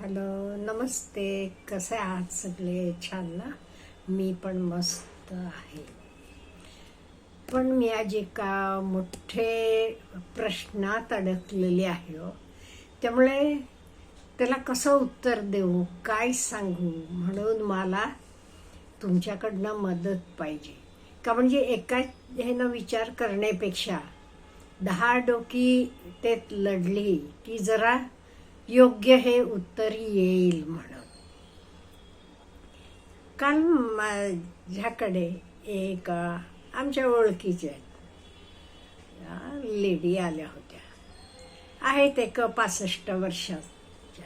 Hello नमस्ते. कसे आहात सगळे? छान ना? मी पण मस्त आहे. पण मी आज एका मोठे प्रश्नात अडकलेली आहे हो. त्यामुळे त्याला कसं उत्तर देऊ काय सांगू म्हणून मला तुमच्याकडनं मदत पाहिजे. का म्हणजे एका ह्यानं विचार करण्यापेक्षा दहा डोकी ते लढली की जरा योग्य हे उत्तर येईल म्हणून. काल माझ्याकडे एक आमच्या ओळखीच्या लेडी आल्या होत्या. आहेत एक पासष्ट वर्षाच्या.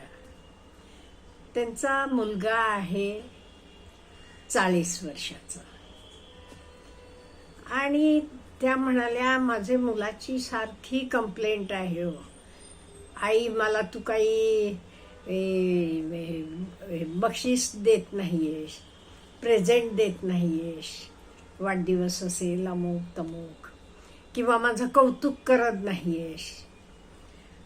त्यांचा मुलगा आहे चाळीस वर्षाचा. आणि त्या म्हणाल्या माझे मुलाची सारखी कंप्लेंट आहे हो. आई मला तू काही बक्षीस देत नाहीयेस प्रेझेंट देत नाहीयेस वाढदिवस असेल अमुक तमुक किंवा माझं कौतुक करत नाहीयेस.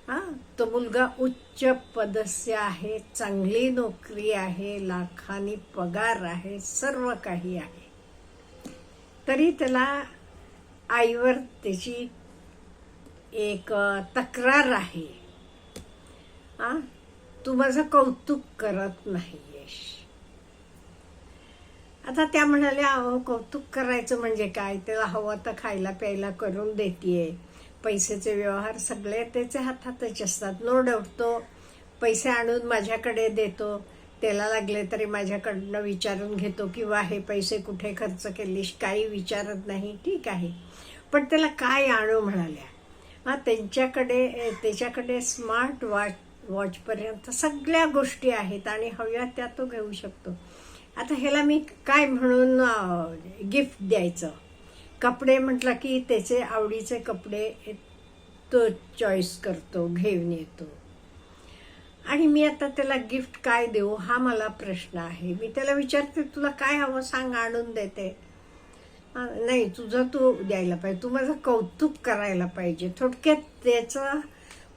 हां तो मुलगा उच्च पदस्य आहे चांगली नोकरी आहे लाखांनी पगार आहे सर्व काही आहे. तरी त्याला आईवर त्याची एक तक्रार आहे. आ? तू माझं कौतुक करत नाहीयेस. आता त्या म्हणाल्या अहो कौतुक करायचं म्हणजे काय? त्याला हवं तर खायला प्यायला करून देते पैशाचे व्यवहार सगळे त्याच्या हातातच असतात. नो डाऊट तो पैसे आणून माझ्याकडे देतो. त्याला लागले तरी माझ्याकडनं विचारून घेतो किंवा हे पैसे कुठे खर्च केलीस काही विचारत नाही. ठीक आहे. पण त्याला काय आणू म्हणाल्या? हा त्यांच्याकडे त्याच्याकडे स्मार्ट वॉच वॉचपर्यंत सगळ्या गोष्टी आहेत आणि हव्या त्या तो घेऊ शकतो. आता ह्याला मी काय म्हणून गिफ्ट द्यायचं? कपडे म्हटलं की त्याचे आवडीचे कपडे तो चॉईस करतो घेऊन येतो. आणि मी आता त्याला गिफ्ट काय देऊ हा मला प्रश्न आहे. मी त्याला विचारते तुला काय हवं सांग आणून देते. नाही तुझं तू द्यायला पाहिजे. तू माझं कौतुक करायला पाहिजे. थोडक्यात त्याचं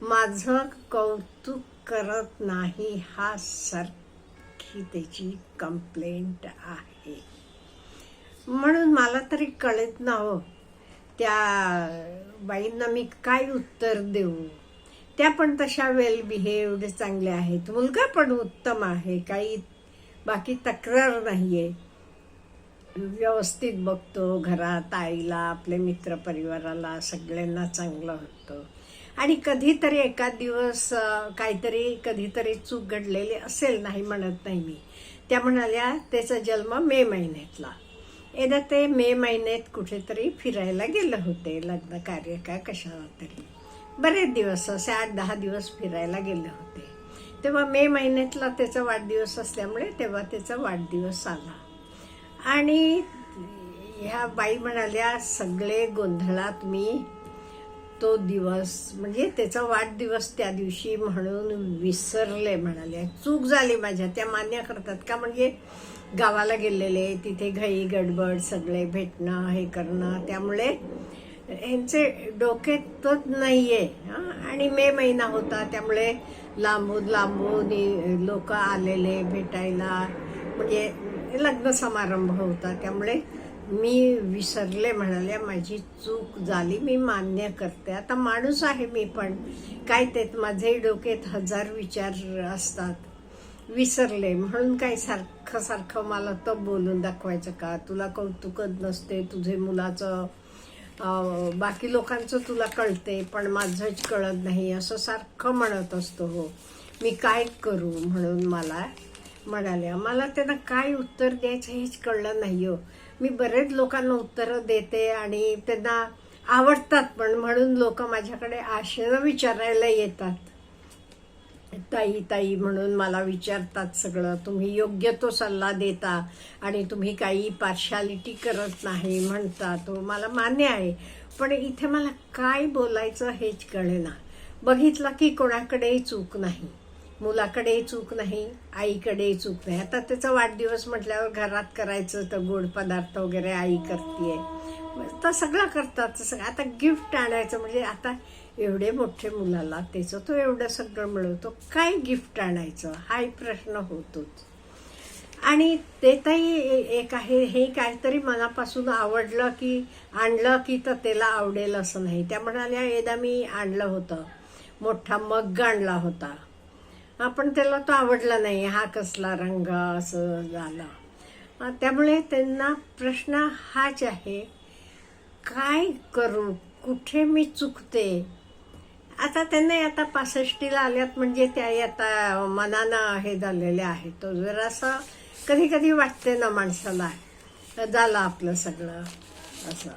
माझं कौतुक करत नाही हा सारखी त्याची कंप्लेंट आहे. म्हणून मला तरी कळत ना हो त्या बाईंना मी काय उत्तर देऊ? त्या पण तशा वेल बिहेव्ड चांगल्या आहेत. मुलगा पण उत्तम आहे काही बाकी तक्रार नाही आहे व्यवस्थित बघतो घरात आईला आपल्या मित्रपरिवाराला सगळ्यांना चांगलं होतं. आणि कधीतरी एखाद दिवस काहीतरी कधीतरी चूक घडलेली असेल नाही म्हणत नाही मी. त्या म्हणाल्या त्याचा जन्म मे महिन्यातला. एकदा ते मे महिन्यात कुठेतरी फिरायला गेले होते लग्न कार्य का कशाला तरी. बरेच दिवस असे आठ दहा दिवस फिरायला गेले होते. तेव्हा मे महिन्यातला त्याचा वाढदिवस असल्यामुळे तेव्हा त्याचा वाढदिवस आला. आणि ह्या बाई म्हणाल्या सगळे गोंधळात मी तो दिवस म्हणजे त्याचा वाढदिवस त्या दिवशी म्हणून विसरले म्हणाले चूक झाली माझ्या त्या मान्य करतात का? म्हणजे गावाला गेलेले तिथे घाई गडबड सगळे भेटणं हे करणं त्यामुळे यांचे डोक्यातच नाही आहे आणि मे महिना होता त्यामुळे लांबून लांबून लोक आलेले भेटायला म्हणजे लग्न समारंभ होता. त्यामुळे मी विसरले म्हणाल्या माझी चूक झाली मी मान्य करते. आता माणूस आहे मी पण. काय ते माझे डोक्यात हजार विचार असतात. विसरले. म्हणून काय सारखं सारखं मला तर बोलून दाखवायचं का? तुला कौतुकच नसते तुझे मुलाचं बाकी लोकांचं तुला कळते पण माझंच कळत नाही. असं सारखं म्हणत असतो हो. मी काय करू म्हणून मला म्हणाल्या मला त्यांना काय उत्तर द्यायचं हेच कळलं नाही हो. मी बरेच लोकांना उत्तरं देते आणि त्यांना आवडतात पण म्हणून लोक माझ्याकडे आशेनं विचारायला येतात. ताई ताई म्हणून मला विचारतात सगळं. तुम्ही योग्य तो सल्ला देता आणि तुम्ही काही पार्शालिटी करत नाही म्हणता तो मला मान्य आहे. पण इथे मला काय बोलायचं हेच कळेना. बघितलं की कोणाकडेही चूक नाही. मुलाकडेही चूक नाही आईकडेही चूक नाही. आता त्याचा वाढदिवस म्हटल्यावर घरात करायचं तर गोड पदार्थ वगैरे आई करते तर सगळं करतात. सगळं आता गिफ्ट आणायचं म्हणजे आता एवढे मोठे मुलाला त्याचं तो एवढं सगळं मिळवतो. काय गिफ्ट आणायचं? हाही प्रश्न होतोच. आणि ते ताई एक आहे हे काहीतरी मनापासून आवडलं की आणलं की तर त्याला आवडेल असं नाही. त्या म्हणाल्या एकदा मी आणलं होतं. मोठा मग आणला होता. पण त्याला तो आवडला नाही हा कसला रंग असं झालं. त्यामुळे त्यांना प्रश्न हाच आहे काय करू? कुठे मी चुकते? आता त्यांना आता पासष्टीला आल्यात म्हणजे त्या आता मनानं हे झालेले आहे तो जरासा कधी कधी वाटते ना माणसाला झालं आपलं सगळं असं.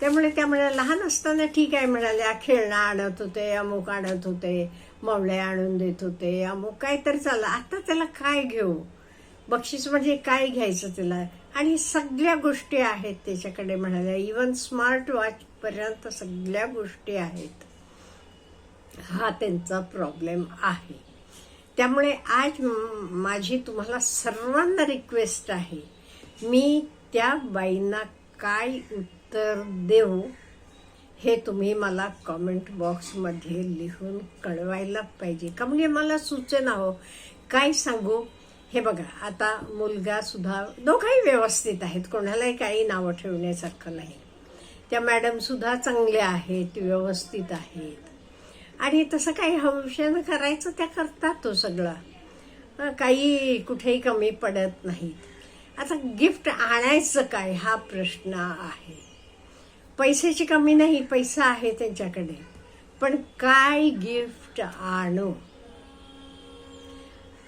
त्यामुळे त्यामुळे लहान असताना ठीक आहे म्हणाल्या खेळणं आणत होते अमुक आणत होते. मवळे आणून देत होते. अमुक काय तर चाला आता त्याला काय घेऊ? बक्षीस म्हणजे काय घ्यायचं त्याला? आणि सगळ्या गोष्टी आहेत त्याच्याकडे म्हणाल्या. इवन स्मार्ट वॉच पर्यंत सगळ्या गोष्टी आहेत. हा त्यांचा प्रॉब्लेम आहे. त्यामुळे आज माझी तुम्हाला सर्वांना रिक्वेस्ट आहे. मी त्या बाईंना काय उत्तर देऊ? हे तुम्ही मला कमेंट बॉक्समध्ये लिहून कळवायला पाहिजे. का म्हणजे मला सूचना हो. काय सांगू? हे बघा आता मुलगा सुद्धा दोघंही व्यवस्थित आहेत. कोणालाही काही नावं ठेवण्यासारखं नाही. त्या मॅडमसुद्धा चांगल्या आहेत व्यवस्थित आहेत. आणि तसं काही हौशेनं करायचं त्या करतात हो तो सगळा. काही कुठेही कमी पडत नाहीत. आता गिफ्ट आणायचं काय? हा प्रश्न आहे. पैशाची कमी नाही पैसा आहे त्यांच्याकडे. पण काय गिफ्ट आणू?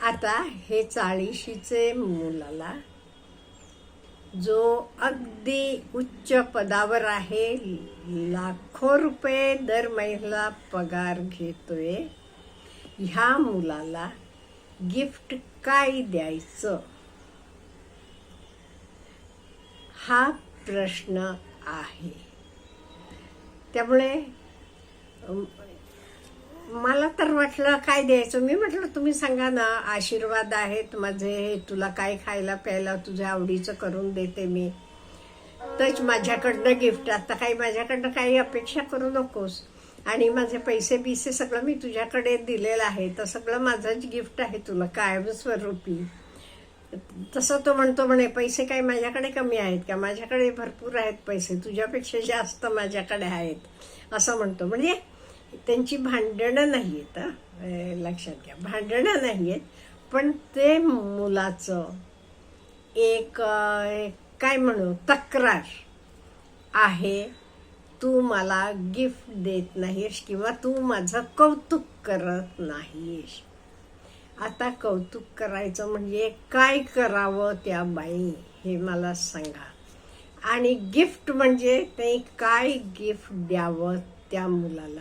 आता हे चाळीशीचे मुलाला जो अगदी उच्च पदावर आहे लाखो रुपये दर महिला पगार घेतोय. ह्या मुलाला गिफ्ट काय द्यायचं? हा प्रश्न आहे. त्यामुळे मला तर वाटलं काय द्यायचं? मी म्हटलं तुम्ही सांगा ना आशीर्वाद आहेत माझे तुला काय खायला प्यायला तुझ्या आवडीचं करून देते मी. तच माझ्याकडनं गिफ्ट आता काही माझ्याकडनं काही अपेक्षा करू नकोस. आणि माझे पैसे बिसे सगळं मी तुझ्याकडे दिलेलं आहे. तर सगळं माझंच गिफ्ट आहे तुला कायमस्वरूपी. तसं तो म्हणतो म्हणे पैसे काय माझ्याकडे कमी आहेत का? माझ्याकडे भरपूर आहेत पैसे. तुझ्यापेक्षा जास्त माझ्याकडे आहेत. असं म्हणतो. म्हणजे त्यांची भांडणं नाही आहेत लक्षात घ्या. भांडणं नाही आहेत पण ते मुलाचं एक काय म्हणू तक्रार आहे. तू मला गिफ्ट देत नाहीस किंवा तू माझं कौतुक करत नाहीस. आता कौतुक करायचं म्हणजे काय करावं त्या बाई हे मला सांगा. आणि गिफ्ट म्हणजे ते काय गिफ्ट द्यावं त्या मुलाला?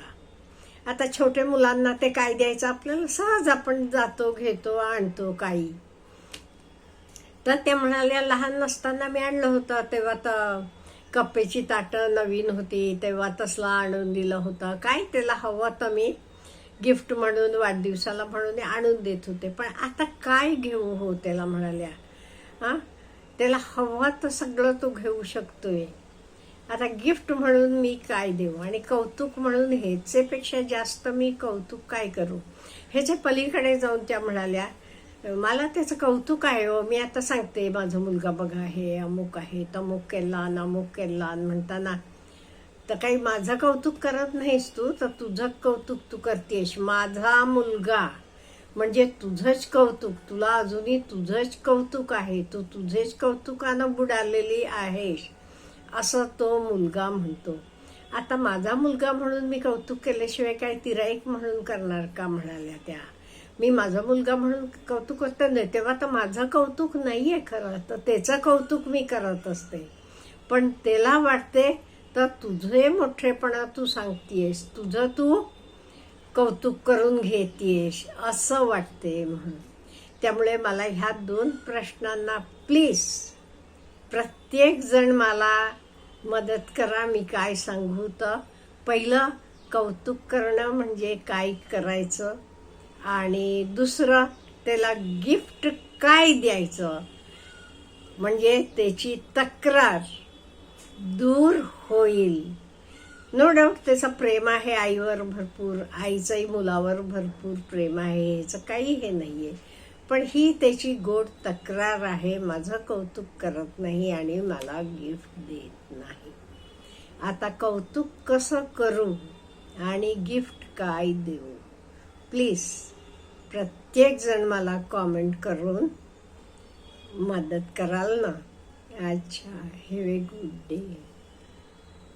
आता छोट्या मुलांना ते काय द्यायचं? आपल्याला सहज आपण जातो घेतो आणतो काही. तर ते म्हणाल्या लहान नसताना मी आणलं होतं. तेव्हा तर कप्पेची ताटं नवीन होती. तेव्हा तसला आणून दिलं होतं. काय त्याला हवं तर मी गिफ्ट म्हणून वाढदिवसाला म्हणून आणून देत होते. पण आता काय घेऊ हो त्याला म्हणाल्या. हां? त्याला हवं तर सगळं तो घेऊ शकतोय. आता गिफ्ट म्हणून मी काय देऊ? आणि कौतुक म्हणून ह्याचेपेक्षा जास्त मी कौतुक काय करू? ह्याच्या पलीकडे जाऊन त्या म्हणाल्या मला त्याचं कौतुक आहे हो. मी आता सांगते माझा मुलगा बघा हे अमुक आहे तमुक केला अमुक केला म्हणताना तर काही माझं कौतुक करत नाहीस तू तर तुझं कौतुक तू करतेस. माझा मुलगा. म्हणजे तुझंच कौतुक. तुला अजूनही तुझंच कौतुक आहे. तू तुझेच कौतुकानं बुडालेली आहेस. असं तो मुलगा म्हणतो. आता माझा मुलगा म्हणून मी कौतुक केल्याशिवाय काय तिराईक म्हणून करणार का म्हणाल्या त्या. मी माझा मुलगा म्हणून कौतुक करत नाही. तेव्हा तर माझं कौतुक नाही आहे खरं. तर त्याचं कौतुक मी करत असते. पण त्याला वाटते तर तुझे मोठेपणा तू सांगतेस तुझं तू कौतुक करून घेतेस असं वाटते म्हणून. त्यामुळे मला ह्या दोन प्रश्नांना प्लीज प्रत्येक जण मला मदत करा मी काय सांगू तर. पहिलं कौतुक करणं म्हणजे काय करायचं? आणि दुसरं त्याला गिफ्ट काय द्यायचं? म्हणजे त्याची तक्रार. दूर होईल. नो डाऊट त्याचं प्रेम आहे आईवर भरपूर आईचंही मुलावर भरपूर प्रेम आहे ह्याचं काही हे नाही आहे पण ही त्याची गोड तक्रार आहे माझं कौतुक करत नाही आणि मला गिफ्ट देत नाही. आता कौतुक कसं करू आणि गिफ्ट काय देऊ? प्लीज प्रत्येक जण मला कॉमेंट करून मदत कराल ना? अच्छा हॅव ए गुड डे